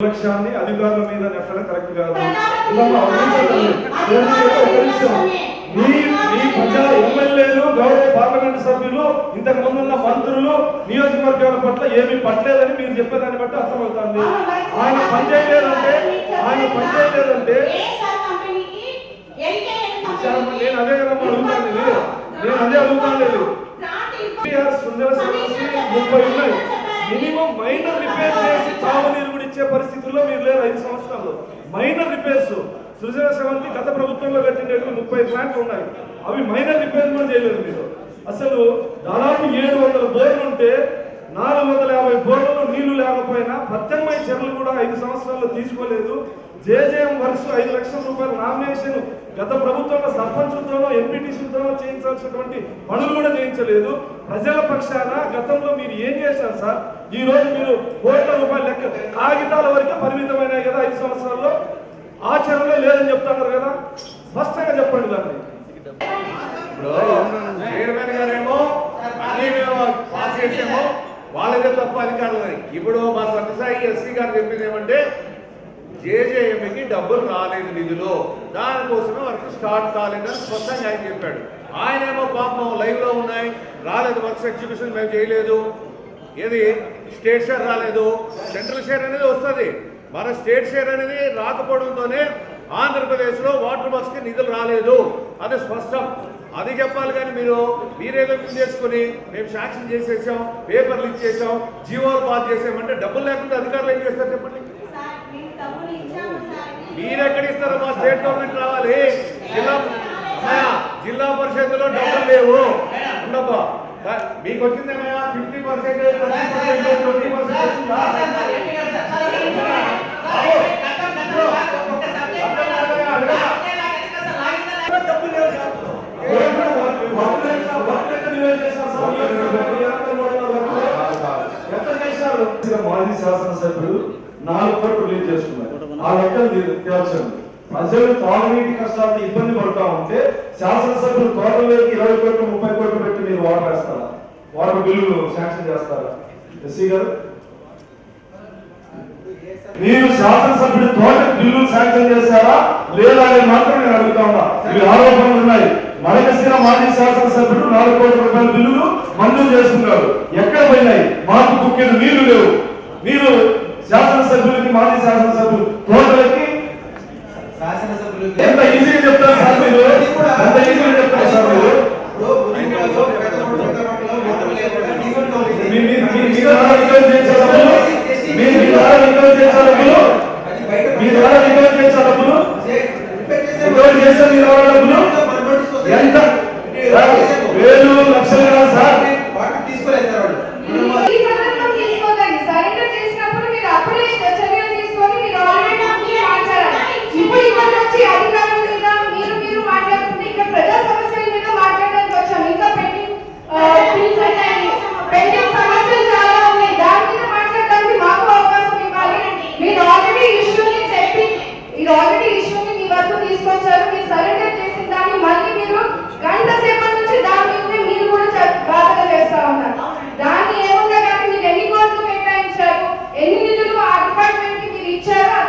లక్ష్యాన్ని అధికారుల మీద నెట్టడం కరెక్ట్ కాదు. మీ మీ ప్రజా ఎమ్మెల్యేలు గౌరవ పార్లమెంట్ సభ్యులు ఇంతకు ముందున్న మంత్రులు నియోజకవర్గాల పట్ల ఏమీ పట్టలేదని మీరు చెప్పేదాన్ని బట్టి అర్థమవుతుంది. ఆయన పనిచేయలేదంటే ఆయన పనిచేయలేదంటే మంది- నేను అదే కదా అడుగుతాను. నేను అదే అడుగుతాను. లేదు ముప్పై ఉన్నాయి. మినిమం మైనర్ రిపేర్ చేసి తాగునీరు కూడా ఇచ్చే పరిస్థితుల్లో మీరు లేరు ఐదు సంవత్సరాలు మైనర్ రిపేర్స్. సృజన సెవెంటీ గత ప్రభుత్వంలో పెట్టినట్టు ముప్పై ప్లాంట్లు ఉన్నాయి. అవి మైనర్ రిపేర్ కూడా చేయలేదు మీరు. అసలు దాదాపు ఏడు వందల బోర్లు ఉంటే నాలుగు వందల యాభై బోర్లలో నీళ్ళు లేకపోయినా ప్రత్యామ్నాయ చర్యలు కూడా ఐదు సంవత్సరాల్లో తీసుకోలేదు. జేజేఎం వర్క్స్ ఐదు లక్షల రూపాయల నామినేషన్ గత ప్రభుత్వంలో సర్పంచులతోనో ఎంపీటీసీలతోనో చేయించాల్సినటువంటి పనులు కూడా చేయించలేదు. ప్రజల పక్షాన గతంలో మీరు ఏం చేశారు సార్? ఈ రోజు మీరు కోట్ల రూపాయల లెక్క కాగితాల వరకే పరిమితమైనాయి కదా ఐదు సంవత్సరాల్లో. ఆచరణలో లేదని చెప్తున్నారు కదా. స్పష్టంగా చెప్పండి దాన్ని. ఇప్పుడు చైర్మన్ గారేమో పాస్ చేసేమో వాళ్ళదే తప్ప అధికారులు ఇప్పుడు మా సత్యసాయి ఎస్సీ గారు చెప్పింది ఏమంటే జేజేఎంకి డబ్బులు రాలేదు నిధులు. దానికోసమే వర్క్ స్టార్ట్ కాలేదని స్పష్టంగా ఆయన చెప్పాడు. ఆయన ఏమో పాపం లైవ్లో ఉన్నాయి. రాలేదు వర్క్స్ ఎగ్జిబిషన్ మేము చేయలేదు. ఏది? స్టేట్ షేర్ రాలేదు. సెంట్రల్ షేర్ అనేది వస్తుంది. మన స్టేట్ షేర్ అనేది రాకపోవడంతోనే ఆంధ్రప్రదేశ్లో వాటర్ వర్క్స్కి నిధులు రాలేదు అది స్పష్టం అది చెప్పాలి కానీ మీరు మీరేదో చేసుకుని మేము శాంక్షన్ చేసేసాం పేపర్లు ఇచ్చేసాం జీవోలు పాస్ చేసామంటే డబ్బులు లేకుండా అధికారులు ఏం చేస్తారు చెప్పండి మీరు ఎక్కడ ఇస్తారో మా స్టేట్ గవర్నమెంట్ రావాలి జిల్లా జిల్లా పరిషత్తులో డబ్బులు లేవు ఉండబ్బా మీకు వచ్చిందేమయ్యా ఫిఫ్టీ పర్సెంట్ ట్వంటీ పర్సెంట్ మాజీ శాసనసభ్యులు నాలుగు కోట్లు రిలీజ్ చేసుకున్నారు ఆ లెక్కలు తీ- తేల్చండి ప్రజలు తాగునీటి కష్టాలతో ఇబ్బంది పడతా ఉంటే శాసనసభ్యులు తోటలోకి ఇరవై కోట్లు ముప్పై కోట్లు పెట్టి మీరు వాటర్ వేస్తారా వాటర్ బిల్లులు శాంక్షన్ చేస్తారా ఎస్సీ గారు మీరు శాసనసభ్యుడి తోట బిల్లు శాంక్షన్ చేశారా లేదా అని మాత్రం నేను అడుగుతా ఉన్నా ఇవి ఆరోపణలు ఉన్నాయి మడకశిర మాజీ శాసనసభ్యుడు నాలుగు కోట్ల రూపాయల బిల్లులు మంజూరు చేసుకున్నారు ఎక్కడ పోయినాయి మాకు కుక్కిన నీళ్ళు లేవు మీరు శాసనసభ్యులకి మాజీ శాసనసభ్యులు తోటలకి ఎంత ఈజీగా చెప్తారు సార్ మీరు ఎంత ఈజీగా చెప్తారు సార్ మీరు మీ- మీ- మీ- Share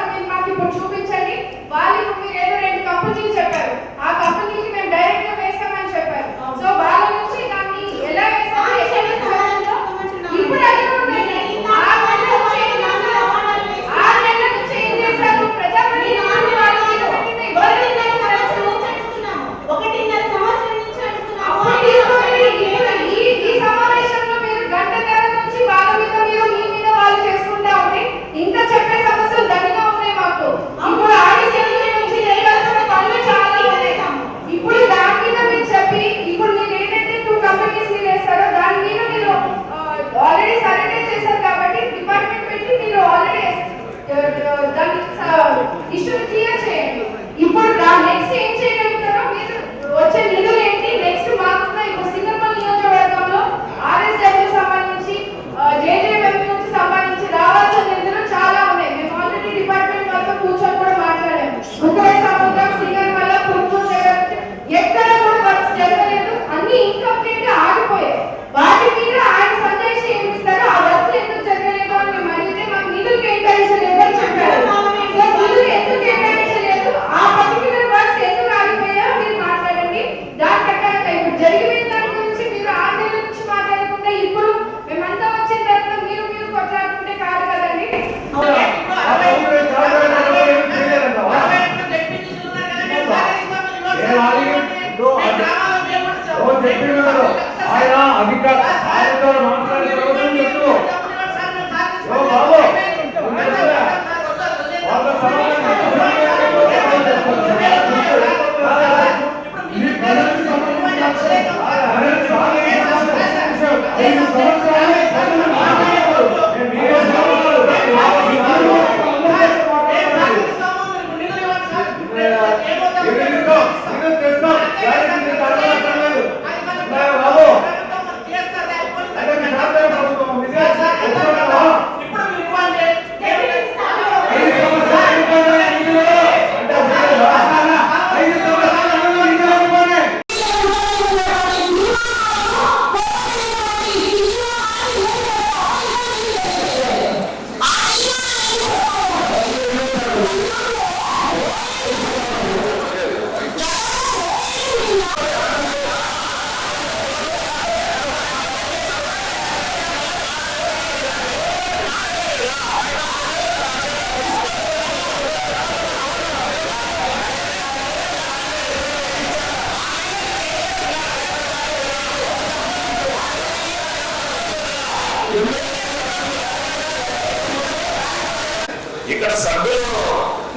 ఇక్కడ సభ్యులు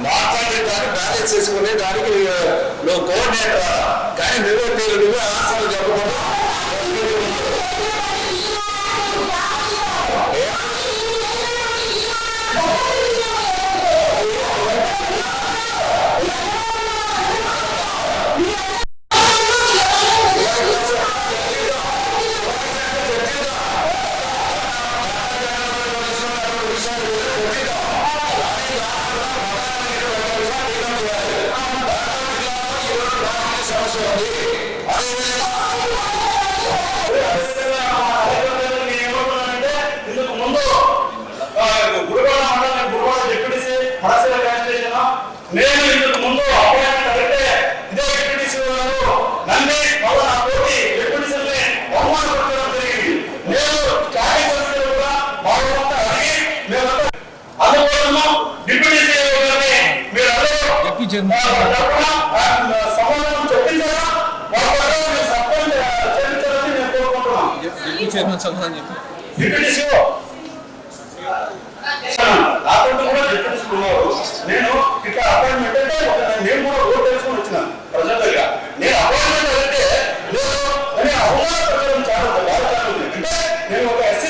మాట్లాడి దాన్ని బ్యాలెన్స్ చేసుకునే దానికి నువ్వు కోఆర్డినేటర్ కానీ నువ్వే మీరు నువ్వే ఆశలు చెప్పకుండా చైర్మన్ సమాధానం చెప్పి. నేను ఇట్లా అపాయింట్మెంట్ అంటే నేను కూడా ఓటు తెలుసుకొని వచ్చినాను ప్రజలుగా. నేను అపాయింట్మెంట్ అంటే నేను చాలా బాగా అంటే ఒక ఎస్సీ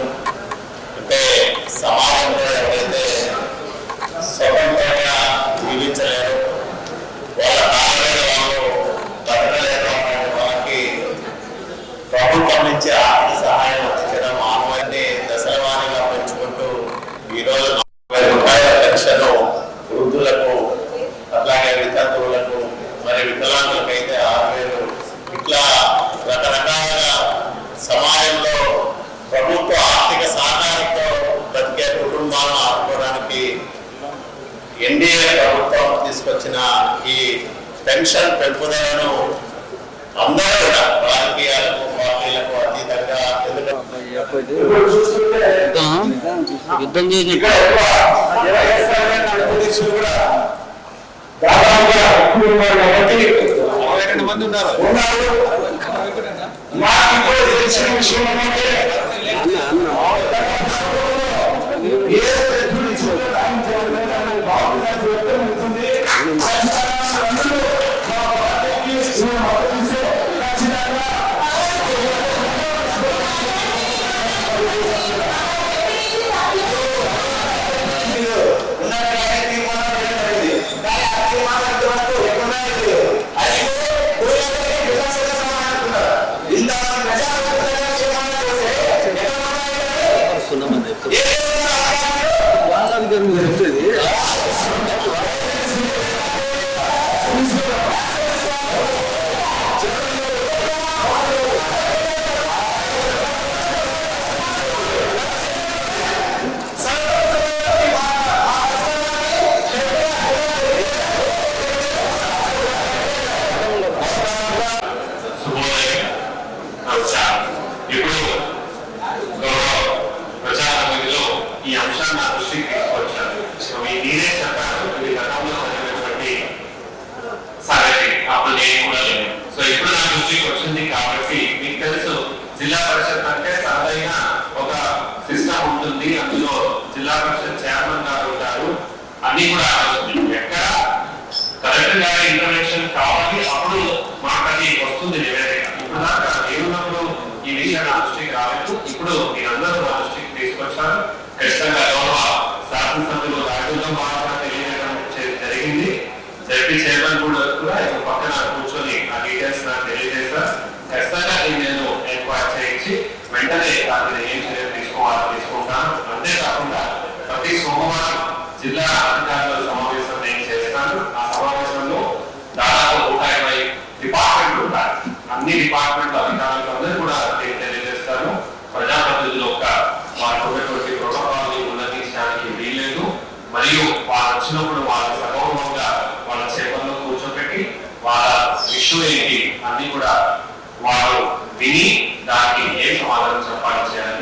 ఇరవై రెండు మంది ఉన్నారు. తెలిసిన విషయం మాట్లాడారు? ఏ కాబట్టి మీకు తెలుసు జిల్లా పరిషత్ అంటే తనదైన ఒక సిస్టమ్ ఉంటుంది. అందులో జిల్లా పరిషత్ చైర్మన్ గారు ఉంటారు. అన్ని కూడా ఎక్కడ కలెక్టర్ గారి ఇంటర్వెన్షన్ కావాలి అప్పుడు మాకు అది వస్తుంది నివేదిక. ఇప్పుడు దాకా ఏమున్నప్పుడు ఈ విషయం నా దృష్టికి రాలేదు. ఇప్పుడు మీరందరూ నా దృష్టికి తీసుకొచ్చారు. ఖచ్చితంగా గౌరవ శాసనసభ్యులు రాజ్యంలో మాత్రం తెలియజేయడం జరిగింది. జడ్పీ చైర్మన్ కూడా కూడా పక్కన వెంటనే రాత్రి ఏం చర్యలు తీసుకోవాలో తీసుకుంటాను అంతేకాకుండా ప్రతి సోమవారం జిల్లా అధికారుల సమావేశం నేను చేస్తాను ఆ సమావేశంలో దాదాపు నూట ఇరవై డిపార్ట్మెంట్లు ఉంటాయి అన్ని డిపార్ట్మెంట్ అధికారులకు అందరూ కూడా నేను తెలియజేస్తాను ప్రజాప్రతినిధులు ఒక వారికి ఉన్నటువంటి ప్రోటోకాల్ని ఉల్లంఘించడానికి వీల్లేదు మరియు వారు వచ్చినప్పుడు వాళ్ళ సగౌరవంగా వాళ్ళ చేపల్లో కూర్చోబెట్టి వాళ్ళ ఇష్యూ ఏంటి అన్ని కూడా వారు విని దానికి ఏ సమాధానం చెప్పాలి చేయాలని